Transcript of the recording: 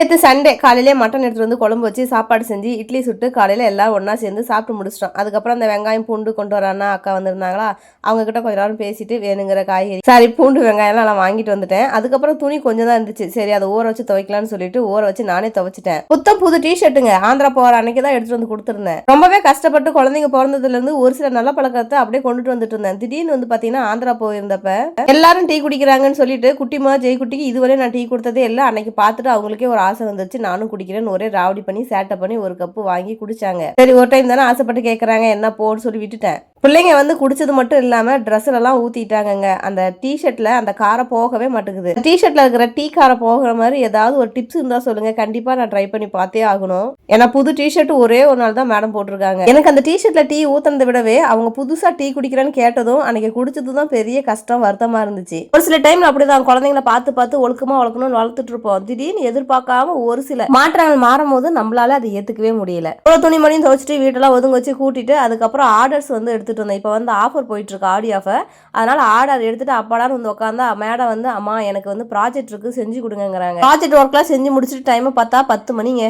நேற்று சண்டே காலையிலே மட்டன் எடுத்துட்டு வந்து குழம்பு வச்சு சாப்பாடு செஞ்சு இட்லி சுட்டு காலையில எல்லாம் ஒன்றா சேர்ந்து சாப்பிட்டு முடிச்சிட்டோம். அதுக்கப்புறம் அந்த வெங்காயம் பூண்டு கொண்டு வரானா அக்கா வந்திருந்தாங்களா அவங்க கிட்ட கொஞ்ச நேரம் பேசிட்டு வேணுங்கிற காய்கறி சாரி பூண்டு வெங்காயம்லாம் நான் வாங்கிட்டு வந்துட்டேன். அதுக்கப்புறம் துணி கொஞ்சம் தான் இருந்துச்சு. சரி அதை ஊற வச்சு துவைக்கலாம்னு சொல்லிட்டு ஊற வச்சு நானே துவைச்சிட்டேன். புத்தம் புது டிஷர்ட்டுங்க ஆந்திரா போகிற அன்னைக்கு தான் எடுத்துட்டு வந்து கொடுத்துருந்தேன். ரொம்பவே கஷ்டப்பட்டு குழந்தைங்க பிறந்ததுல இருந்து ஒரு சில நல்ல பழக்கத்தை அப்படியே கொண்டுட்டு வந்துட்டு இருந்தேன். திடீர்னு வந்து பார்த்தீங்கன்னா ஆந்திரா போயிருந்தப்ப எல்லாரும் டீ குடிக்கிறாங்கன்னு சொல்லிட்டு குட்டிமா ஜெய்குட்டிக்கு இதுவரை நான் டீ கொடுத்ததே இல்லை. அன்னைக்கு பார்த்துட்டு அவங்களுக்கே ஒரு வாசம் வந்துச்சு நானும் குடிக்கிறேன்னு ஒரே ராவடி பண்ணி சேட்டை பண்ணி ஒரு கப்பு வாங்கி குடிச்சாங்க. சரி ஒரு டைம் தானே ஆசைப்பட்டு கேட்குறாங்க என்ன போன்னு சொல்லி விட்டுட்டேன். பிள்ளைங்க வந்து குடிச்சது மட்டும் இல்லாம ட்ரெஸ்ல எல்லாம் அந்த டிஷர்ட்ல அந்த காரை போகவே மாட்டேங்குது. டிஷர்ட்ல இருக்கிற டீ காரை போகிற மாதிரி ஏதாவது ஒரு டிப்ஸ் இருந்தா சொல்லுங்க. கண்டிப்பா நான் ட்ரை பண்ணி பார்த்தே ஆகணும். ஏன்னா புது டிஷர்ட் ஒரே ஒரு நாள் தான் மேடம் போட்டிருக்காங்க. எனக்கு அந்த டிஷர்ட்ல டீ ஊத்துனதை விடவே அவங்க புதுசா டீ குடிக்கிறேன்னு கேட்டதும் அன்னைக்கு குடிச்சது தான் பெரிய கஷ்டம் வருத்தமா இருந்துச்சு. ஒரு சில டைம் அப்படிதான். குழந்தைங்கள பார்த்து பார்த்து ஒழுக்கமா வளர்க்கணும்னு வளர்த்துட்டு இருப்போம். திடீர்னு எதிர்பார்க்காம ஒரு சில மாற்றங்கள் மாறும் போது நம்மளால அதை ஏத்துக்கவே முடியல. ஒரு துணிமணியும் துவைச்சிட்டு வீட்டெல்லாம் ஒதுங்க வச்சு கூட்டிட்டு அதுக்கப்புறம் ஆர்டர்ஸ் வந்து எடுத்துகிட்டு வந்தேன் இப்போ வந்து ஆஃபர் போயிட்டுருக்கு ஆடி ஆஃபர் அதனால ஆர்டர் எடுத்துட்டு அப்பாடான்னு வந்து உட்காந்தா மேடம் வந்து அம்மா எனக்கு வந்து ப்ராஜெக்ட் இருக்கு செஞ்சு கொடுங்கங்கிறாங்க. ப்ராஜெக்ட் ஒர்க்லாம் செஞ்சு முடிச்சுட்டு டைமை பார்த்தா பத்து மணிங்க.